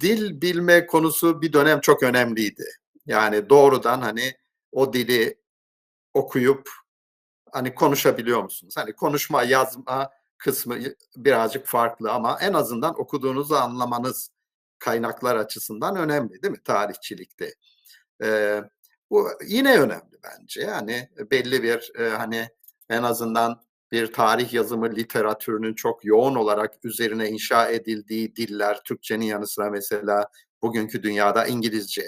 dil bilme konusu bir dönem çok önemliydi. Yani doğrudan hani o dili okuyup hani konuşabiliyor musunuz? Hani konuşma, yazma kısmı birazcık farklı ama en azından okuduğunuzu anlamanız kaynaklar açısından önemli değil mi tarihçilikte? Ee, bu yine önemli bence. Yani belli bir e, hani en azından bir tarih yazımı literatürünün çok yoğun olarak üzerine inşa edildiği diller, Türkçenin yanı sıra mesela bugünkü dünyada İngilizce.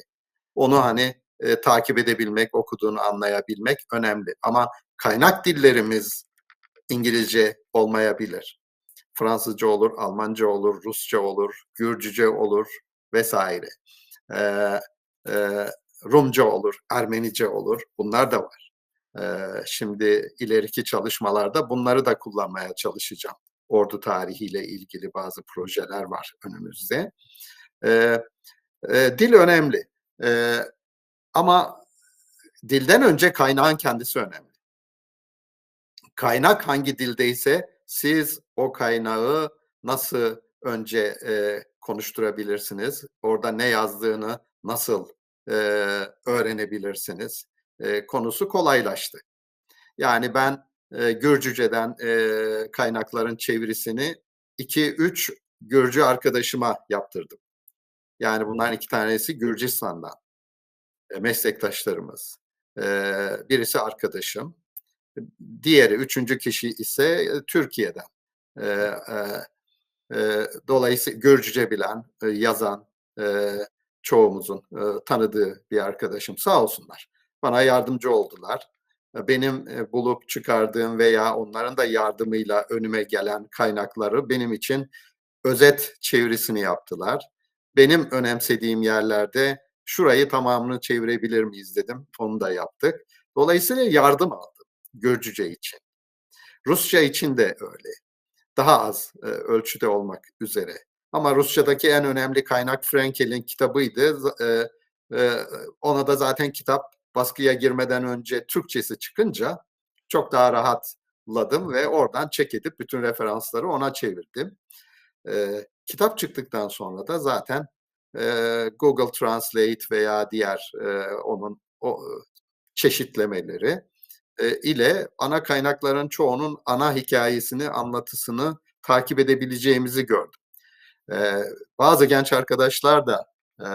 Onu hani e, takip edebilmek, okuduğunu anlayabilmek önemli. Ama kaynak dillerimiz İngilizce olmayabilir. Fransızca olur, Almanca olur, Rusça olur, Gürcüce olur vesaire. Ee, e, Rumca olur, Ermenice olur. Bunlar da var. Şimdi ileriki çalışmalarda bunları da kullanmaya çalışacağım. Ordu tarihiyle ilgili bazı projeler var önümüzde. Dil önemli. Ama dilden önce kaynağın kendisi önemli. Kaynak hangi dildeyse siz o kaynağı nasıl önce e, konuşturabilirsiniz? Orada ne yazdığını nasıl e, öğrenebilirsiniz? E, konusu kolaylaştı. Yani ben e, Gürcüce'den e, kaynakların çevirisini 2-3 Gürcü arkadaşıma yaptırdım. Yani bunların iki tanesi Gürcistan'dan e, meslektaşlarımız. E, birisi arkadaşım, diğeri üçüncü kişi ise e, Türkiye'den. E, e, e, dolayısıyla Gürcüce bilen, e, yazan e, çoğumuzun e, tanıdığı bir arkadaşım sağ olsunlar. Bana yardımcı oldular. Benim e, bulup çıkardığım veya onların da yardımıyla önüme gelen kaynakları benim için özet çevirisini yaptılar. Benim önemsediğim yerlerde şurayı tamamını çevirebilir miyiz dedim. Onu da yaptık. Dolayısıyla yardım aldım Gürcüce için. Rusça için de öyle. Daha az e, ölçüde olmak üzere. Ama Rusçadaki en önemli kaynak Frankel'in kitabıydı. E, e, ona da zaten kitap baskıya girmeden önce Türkçesi çıkınca çok daha rahatladım ve oradan çek edip bütün referansları ona çevirdim. E, kitap çıktıktan sonra da zaten e, Google Translate veya diğer e, onun o çeşitlemeleri e, ile ana kaynakların çoğunun ana hikayesini, anlatısını takip edebileceğimizi gördüm. E, bazı genç arkadaşlar da e,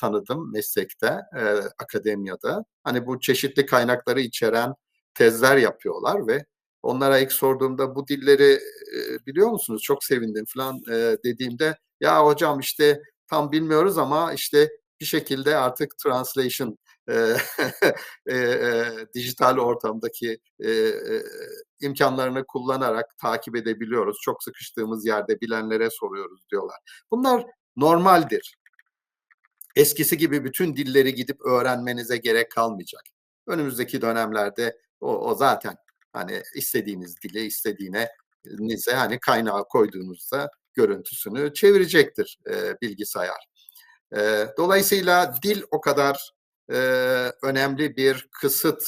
tanıdım meslekte, e, akademiyada. Hani bu çeşitli kaynakları içeren tezler yapıyorlar ve onlara ilk sorduğumda bu dilleri e, biliyor musunuz? Çok sevindim falan e, dediğimde ya hocam işte tam bilmiyoruz ama işte bir şekilde artık translation e, e, e, dijital ortamdaki e, e, imkanlarını kullanarak takip edebiliyoruz. Çok sıkıştığımız yerde bilenlere soruyoruz diyorlar. Bunlar normaldir eskisi gibi bütün dilleri gidip öğrenmenize gerek kalmayacak. Önümüzdeki dönemlerde o, o zaten hani istediğiniz dili istediğine nize hani kaynağı koyduğunuzda görüntüsünü çevirecektir e, bilgisayar. E, dolayısıyla dil o kadar e, önemli bir kısıt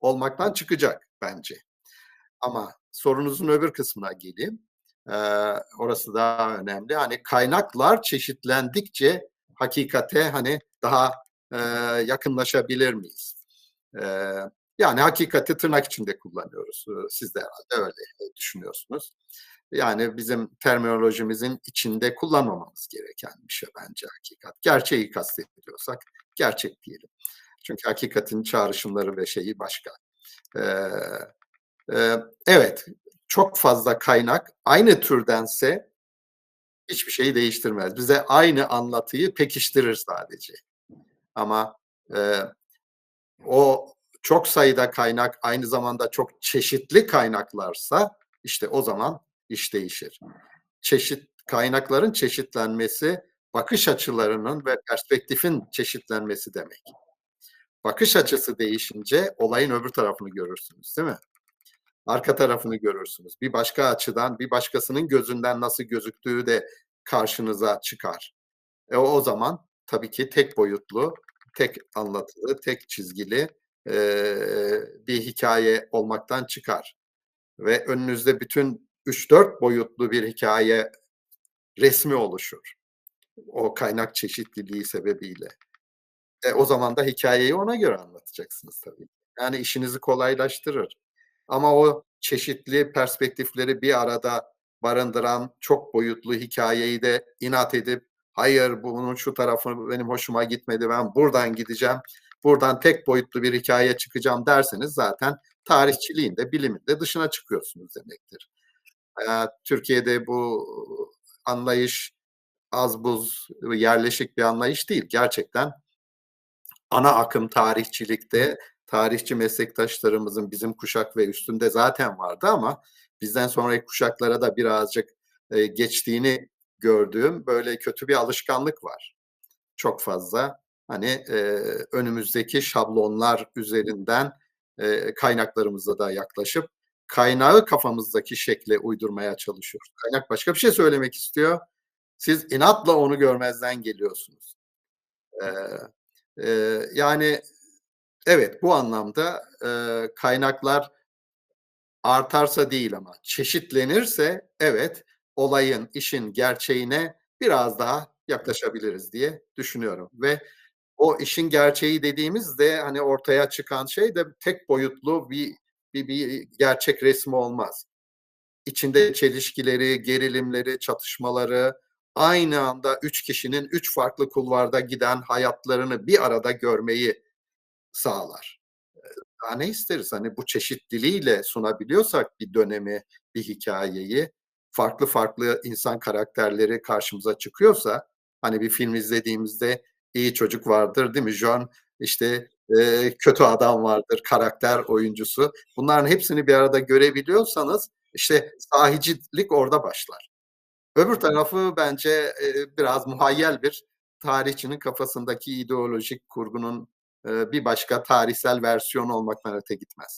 olmaktan çıkacak bence. Ama sorunuzun öbür kısmına geleyim. E, orası daha önemli. Hani kaynaklar çeşitlendikçe hakikate hani daha e, yakınlaşabilir miyiz? E, yani hakikati tırnak içinde kullanıyoruz. Siz de herhalde öyle düşünüyorsunuz. Yani bizim terminolojimizin içinde kullanmamamız gereken bir şey bence hakikat. Gerçeği kastediyorsak gerçek diyelim. Çünkü hakikatin çağrışımları ve şeyi başka. Ee, e, evet, çok fazla kaynak aynı türdense hiçbir şeyi değiştirmez. Bize aynı anlatıyı pekiştirir sadece. Ama e, o çok sayıda kaynak aynı zamanda çok çeşitli kaynaklarsa işte o zaman iş değişir. Çeşit kaynakların çeşitlenmesi bakış açılarının ve perspektifin çeşitlenmesi demek. Bakış açısı değişince olayın öbür tarafını görürsünüz, değil mi? Arka tarafını görürsünüz. Bir başka açıdan, bir başkasının gözünden nasıl gözüktüğü de karşınıza çıkar. E o, zaman tabii ki tek boyutlu, tek anlatılı, tek çizgili e, bir hikaye olmaktan çıkar. Ve önünüzde bütün 3-4 boyutlu bir hikaye resmi oluşur. O kaynak çeşitliliği sebebiyle. E, o zaman da hikâyeyi ona göre anlatacaksınız tabii. Yani işinizi kolaylaştırır. Ama o çeşitli perspektifleri bir arada barındıran çok boyutlu hikâyeyi de inat edip, "Hayır, bunun şu tarafı benim hoşuma gitmedi, ben buradan gideceğim, buradan tek boyutlu bir hikâye çıkacağım." derseniz zaten tarihçiliğin de dışına çıkıyorsunuz demektir. Eee, Türkiye'de bu anlayış az buz, yerleşik bir anlayış değil. Gerçekten ana akım tarihçilikte tarihçi meslektaşlarımızın bizim kuşak ve üstünde zaten vardı ama bizden sonraki kuşaklara da birazcık, eee, geçtiğini gördüğüm böyle kötü bir alışkanlık var çok fazla. Hani, eee, önümüzdeki şablonlar üzerinden, eee, kaynaklarımıza da yaklaşıp kaynağı kafamızdaki şekle uydurmaya çalışıyoruz. Kaynak başka bir şey söylemek istiyor. Siz inatla onu görmezden geliyorsunuz. Eee, eee, yani evet, bu anlamda, eee, kaynaklar artarsa değil ama çeşitlenirse evet, olayın, işin gerçeğine biraz daha yaklaşabiliriz diye düşünüyorum ve o işin gerçeği dediğimizde, hani, ortaya çıkan şey de tek boyutlu bir bir bir gerçek resmi olmaz. İçinde çelişkileri, gerilimleri, çatışmaları, aynı anda 3 kişinin 3 farklı kulvarda giden hayatlarını bir arada görmeyi sağlar. Daha ne isteriz? Hani, bu çeşitliliğiyle sunabiliyorsak bir dönemi, bir hikâyeyi, farklı farklı insan karakterleri karşımıza çıkıyorsa, hani, bir film izlediğimizde iyi çocuk vardır, değil mi? John, işte, eee, kötü adam vardır, karakter oyuncusu. Bunların hepsini bir arada görebiliyorsanız, işte, sahicilik orada başlar. Öbür tarafı bence, eee, biraz muhayyel bir tarihçinin kafasındaki ideolojik kurgunun, bir başka tarihsel versiyonu olmaktan öte gitmez.